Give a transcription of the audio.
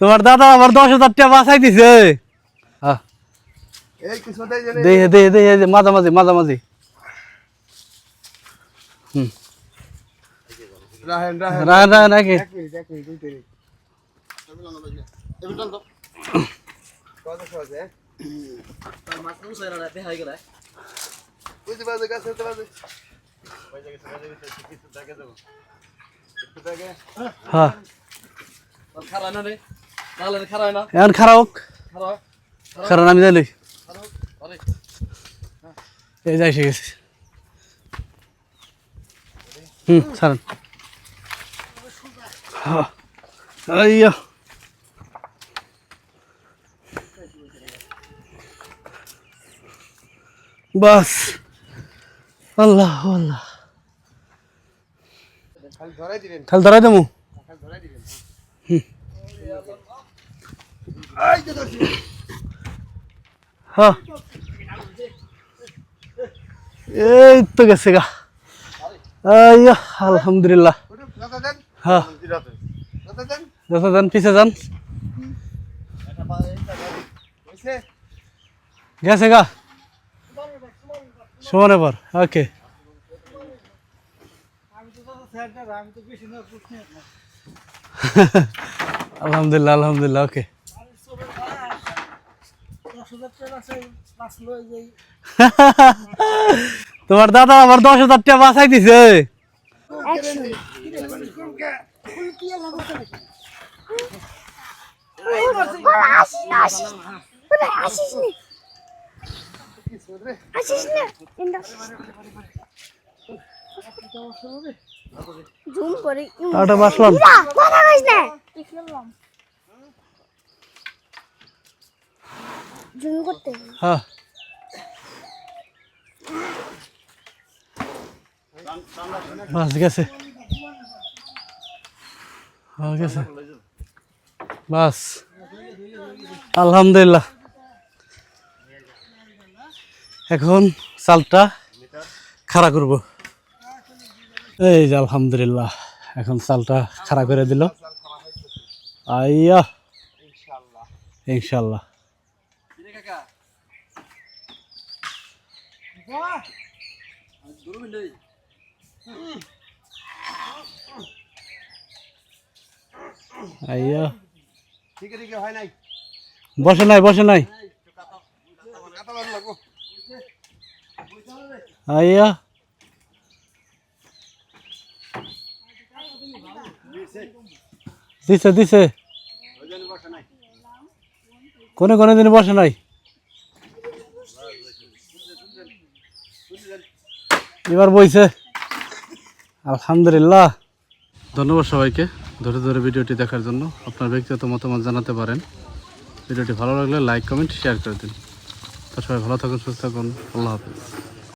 তোমার দাদা আবার দশ হাজার টাকা বাঁচাই দিছে। হ্যাঁ এই কিছু দেয় জানে দে দে দে এই যে মাঝামাঝি মাঝামাঝি। হুম। রাহেন রাহেন। না না নাকি হ্যাঁ। এখন খারাপ হোক খারাপ খারাপ যাই লই এই যাই গেছে। হুম সারান হ্যাঁ। আইয়া। বাস। আল্লাহ আল্লাহ। খালি ধরাই দিবেন। খালি ধরাই দেবো? খালি ধরাই দিবেন হ্যাঁ। এই তো গেছে গা। আইয়া আলহামদুলিল্লাহ। হ্যাঁ। যত যান, পিছে যান। গেছে গা। সমান এবার, ওকে। আলহামদুলিল্লাহ আলহামদুলিল্লাহ, ওকে। তোমার দাদা আবার দশ হাজার টাকা বাঁচাই দিছে জুম করে জুম করতে হ্যাঁ। বাস গেছে। হ্যাঁ গেছে। বাস আলহামদুলিল্লাহ। এখন চালটা খাড়া করব। এই যে আলহামদুলিল্লাহ এখন চালটা খাড়া করে দিল। আইয়া। ইনশাল্লাহ কাকা। দূরবীন রে আইয়া। ঠিক ঠিক হয় নাই। বসে নাই বসে নাই। আইয়া। দিছে দিছে। কোনে কোনে দিন বসে নাই? এবার বইছে। আলহামদুলিল্লাহ। ধন্যবাদ সবাইকে ধরে ধরে ভিডিওটি দেখার জন্য। আপনার ব্যক্তিগত মতামত জানাতে পারেন। ভিডিওটি ভালো লাগলে লাইক, কমেন্ট শেয়ার করে দিন। তো সবাই ভালো থাকুন, সুস্থ থাকুন। আল্লাহ হাফিজ।